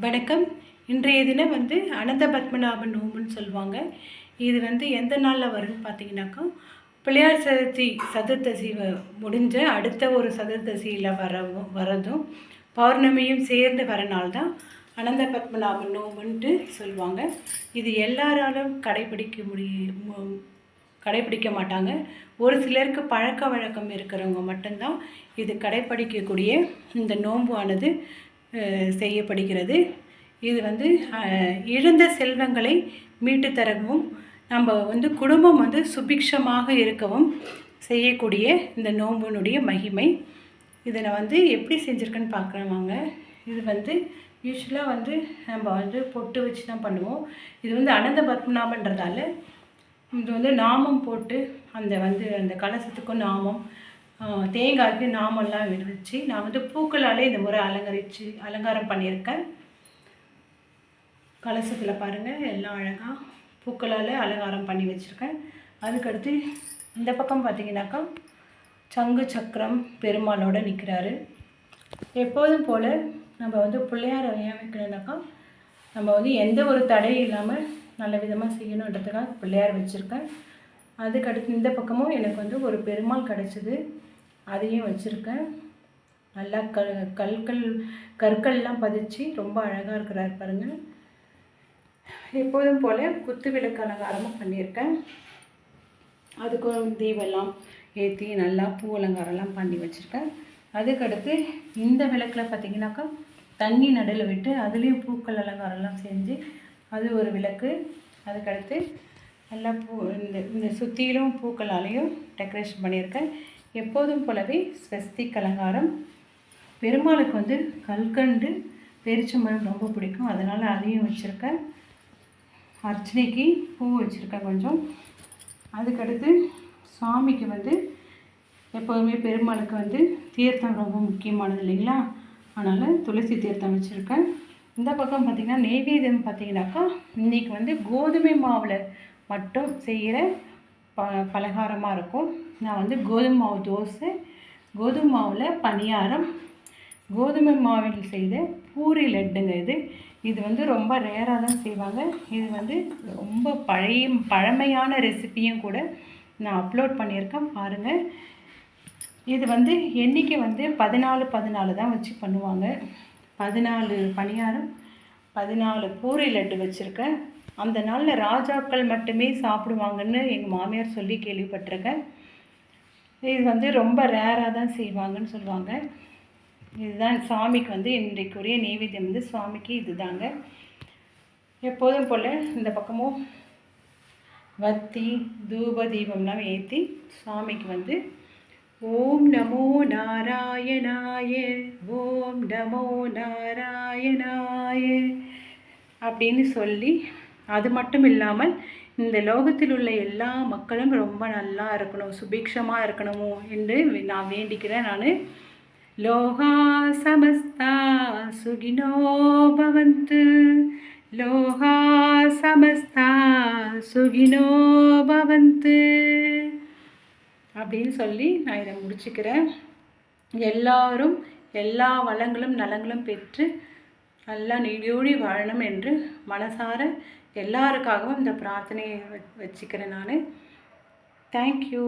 வணக்கம். இன்றைய தினம் வந்து அனந்த பத்மநாபன் நோம்புன்னு சொல்லுவாங்க. இது வந்து எந்த நாளில் வரும்னு பார்த்தீங்கன்னாக்கா பிள்ளையார் சதுர்த்தி சதுர்த்தசி வ- முடிஞ்ச அடுத்த ஒரு சதுர்த்தசியில் வரவும் வரதும் பௌர்ணமியும் சேர்ந்து வர நாள் தான் அனந்த பத்மநாபன் நோம்புன்ட்டு சொல்லுவாங்க. இது எல்லாராலும் கடைபிடிக்க முடியும் கடைபிடிக்க மாட்டாங்க. ஒரு சிலருக்கு பழக்க வழக்கம் இருக்கிறவங்க மட்டும்தான் இது கடைப்பிடிக்கக்கூடிய இந்த நோன்பு ஆனது செய்யப்படுகிறது. இது வந்து இழந்த செல்வங்களை மீட்டு தரவும் நம்ம வந்து குடும்பம் வந்து சுபிக்ஷமாக இருக்கவும் செய்யக்கூடிய இந்த நோம்பினுடைய மகிமை. இதில் வந்து எப்படி செஞ்சுருக்குன்னு பார்க்குறவாங்க இது வந்து யூஸ்வலாக வந்து நம்ம வந்து பொட்டு வச்சு தான் பண்ணுவோம். இது வந்து அனந்த பத்மநாபன்றதால இது வந்து நாமம் போட்டு அந்த வந்து அந்த கலசத்துக்கும் நாமம் தேங்காய்க்கு நாமெல்லாம் வச்சு நான் வந்து பூக்களாலே இந்த முறை அலங்கரித்து அலங்காரம் பண்ணியிருக்கேன். கலசத்தில் பாருங்கள் எல்லாம் அழகாக பூக்களால் அலங்காரம் பண்ணி வச்சுருக்கேன். அதுக்கடுத்து இந்த பக்கம் பார்த்தீங்கன்னாக்கா சங்கு சக்கரம் பெருமாளோடு நிற்கிறாரு எப்போதும் போல் நம்ம வந்து பிள்ளையார ஏன் வைக்கணும்னாக்கா நம்ம வந்து எந்த ஒரு தடையும் இல்லாமல் நல்ல விதமாக செய்யணுன்றதுக்காக பிள்ளையார் வச்சுருக்கேன். அதுக்கடுத்து இந்த பக்கமும் எனக்கு வந்து ஒரு பெருமாள் கிடச்சிது. அதையும் வச்சுருக்கேன். நல்லா க கற்கள் கற்கள்லாம் பதிச்சு ரொம்ப அழகாக இருக்கிறார் பாருங்கள் எப்போதும் போல் குத்து விளக்கு அலங்காரமும் பண்ணியிருக்கேன். அதுக்கும் தீபெல்லாம் ஏற்றி நல்லா பூ அலங்காரம்லாம் பண்ணி வச்சுருக்கேன். அதுக்கடுத்து இந்த விளக்கில் பார்த்திங்கனாக்கா தண்ணி நடுவில் விட்டு அதுலேயும் பூக்கள் அலங்காரம்லாம் செஞ்சு அது ஒரு விளக்கு. அதுக்கடுத்து நல்லா பூ இந்த இந்த சுற்றிலும் பூக்களாலேயும் டெக்கரேஷன் பண்ணியிருக்கேன். எப்போதும் போலவே ஸ்வஸ்திக் அலங்காரம் பெருமாளுக்கு வந்து கல்கண்டு பெரிச்சம்பழம் ரொம்ப பிடிக்கும். அதனால் அதையும் வச்சுருக்கேன். அர்ச்சனைக்கு பூ வச்சுருக்கேன் கொஞ்சம். அதுக்கடுத்து சுவாமிக்கு வந்து எப்போதுமே பெருமாளுக்கு வந்து தீர்த்தம் ரொம்ப முக்கியமானது இல்லைங்களா? அதனால் துளசி தீர்த்தம் வச்சுருக்கேன். இந்த பக்கம் பார்த்திங்கன்னா நெய்வேதியம் பார்த்தீங்கன்னாக்கா இன்றைக்கி வந்து கோதுமை மாவில் மட்டும் செய்கிற ப பலகாரமாக இருக்கும். நான் வந்து கோதுமை மாவு தோசை கோதுமை மாவில் பணியாரம் கோதுமை மாவில் செய்த பூரி லட்டுங்க இது. இது வந்து ரொம்ப ரேராக தான் செய்வாங்க. இது வந்து ரொம்ப பழைய பழமையான ரெசிப்பியும் கூட நான் அப்லோட் பண்ணியிருக்கேன். பாருங்கள் இது வந்து எண்ணிக்கை வந்து பதினாலு பதினாலு தான் வச்சு பண்ணுவாங்க. பதினாலு பணியாரம் பதினாலு பூரி லட்டு வச்சுருக்கேன். அந்த நாளில் ராஜாக்கள் மட்டுமே சாப்பிடுவாங்கன்னு எங்கள் மாமியார் சொல்லி கேள்விப்பட்டிருக்கேன். இது வந்து ரொம்ப ரேராக தான் செய்வாங்கன்னு சொல்லுவாங்க. இதுதான் சாமிக்கு வந்து இன்றைக்குரிய நெய்வேத்தியம் வந்து சுவாமிக்கு இதுதாங்க. எப்போதும் போல் இந்த பக்கமும் வத்தி தூப தீபம்லாம் ஏற்றி சுவாமிக்கு வந்து ஓம் நமோ நாராயணாய ஓம் நமோ நாராயணாய அப்படின்னு சொல்லி அது மட்டும் இல்லாமல் இந்த லோகத்தில் உள்ள எல்லா மக்களும் ரொம்ப நல்லா இருக்கணும் சுபிக்ஷமாக இருக்கணுமோ என்று நான் வேண்டிக்கிறேன் நான். லோகா சமஸ்தா சுகினோ பவந்து. லோகா சமஸ்தா சுகினோ பவந்து. அப்படின்னு சொல்லி நான் இதை முடிச்சுக்கிறேன். எல்லாரும் எல்லா வளங்களும் நலங்களும் பெற்று நல்லா நீடியோடி வாழணும் என்று மனசார எல்லாருக்காகவும் இந்த பிரார்த்தனையை வச்சுக்கிறேன் நான். தேங்க்யூ